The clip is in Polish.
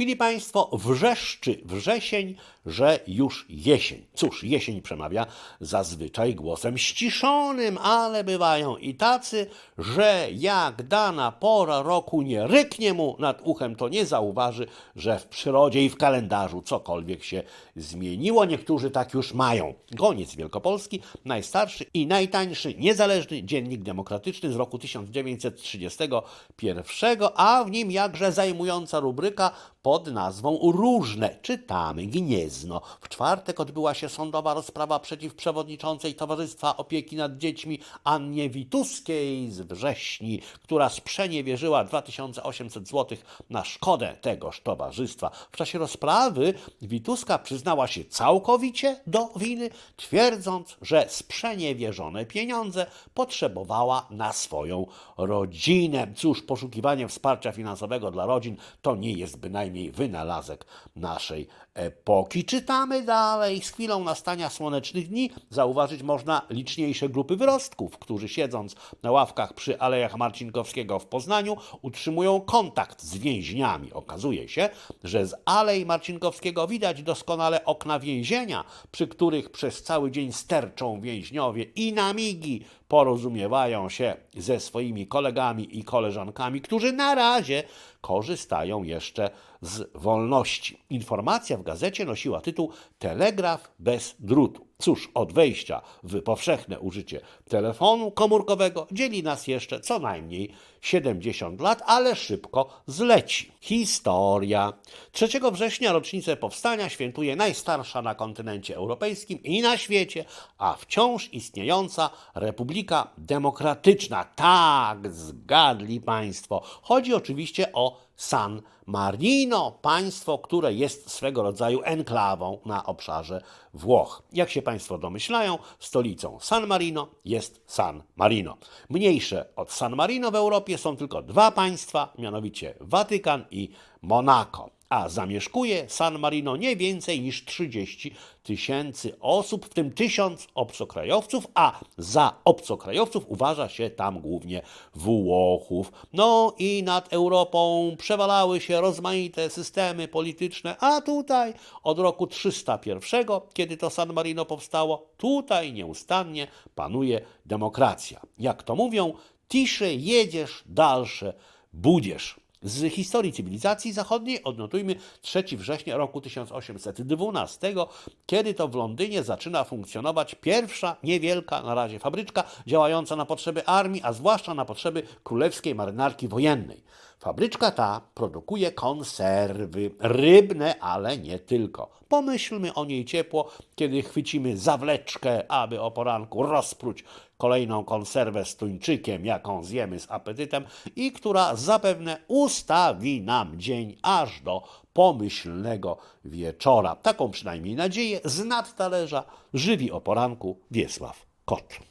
Mili Państwo, wrzeszczy wrzesień, że już jesień. Cóż, jesień przemawia zazwyczaj głosem ściszonym, ale bywają i tacy, że jak dana pora roku nie ryknie mu nad uchem, to nie zauważy, że w przyrodzie i w kalendarzu cokolwiek się zmieniło. Niektórzy tak już mają. Goniec Wielkopolski, najstarszy i najtańszy niezależny dziennik demokratyczny z roku 1931, a w nim jakże zajmująca rubryka pod nazwą Różne. Czytamy Gniezno. W czwartek odbyła się sądowa rozprawa przeciw przewodniczącej Towarzystwa Opieki nad Dziećmi Annie Wituskiej z wrześni, która sprzeniewierzyła 2800 zł na szkodę tegoż towarzystwa. W czasie rozprawy Wituska przyznała się całkowicie do winy, twierdząc, że sprzeniewierzone pieniądze potrzebowała na swoją rodzinę. Cóż, poszukiwanie wsparcia finansowego dla rodzin to nie jest bynajmniej wynalazek naszej epoki. Czytamy dalej. Z chwilą nastania słonecznych dni zauważyć można liczniejsze grupy wyrostków, którzy siedząc na ławkach przy Alejach Marcinkowskiego w Poznaniu utrzymują kontakt z więźniami. Okazuje się, że z Alei Marcinkowskiego widać doskonale okna więzienia, przy których przez cały dzień sterczą więźniowie i na migi porozumiewają się ze swoimi kolegami i koleżankami, którzy na razie korzystają jeszcze z wolności. Informacja w gazecie nosiła tytuł Telegraf bez drutu. Cóż, od wejścia w powszechne użycie telefonu komórkowego dzieli nas jeszcze co najmniej 70 lat, ale szybko zleci. Historia. 3 września rocznicę powstania świętuje najstarsza na kontynencie europejskim i na świecie, a wciąż istniejąca Republika Demokratyczna. Tak, zgadli Państwo. Chodzi oczywiście o San Marino, państwo, które jest swego rodzaju enklawą na obszarze Włoch. Jak się Państwo domyślają, stolicą San Marino jest San Marino. Mniejsze od San Marino w Europie są tylko dwa państwa, mianowicie Watykan i Monako. A zamieszkuje San Marino nie więcej niż 30 tysięcy osób, w tym tysiąc obcokrajowców, a za obcokrajowców uważa się tam głównie Włochów. No i nad Europą przewalały się rozmaite systemy polityczne, a tutaj od roku 301, kiedy to San Marino powstało, tutaj nieustannie panuje demokracja. Jak to mówią, tisze jedziesz, dalsze budziesz. Z historii cywilizacji zachodniej odnotujmy 3 września roku 1812, kiedy to w Londynie zaczyna funkcjonować pierwsza niewielka na razie fabryczka działająca na potrzeby armii, a zwłaszcza na potrzeby królewskiej marynarki wojennej. Fabryczka ta produkuje konserwy rybne, ale nie tylko. Pomyślmy o niej ciepło, kiedy chwycimy zawleczkę, aby o poranku rozpróć kolejną konserwę z tuńczykiem, jaką zjemy z apetytem i która zapewne ustawi nam dzień aż do pomyślnego wieczora. Taką przynajmniej nadzieję z nad talerza żywi o poranku Wiesław Kot.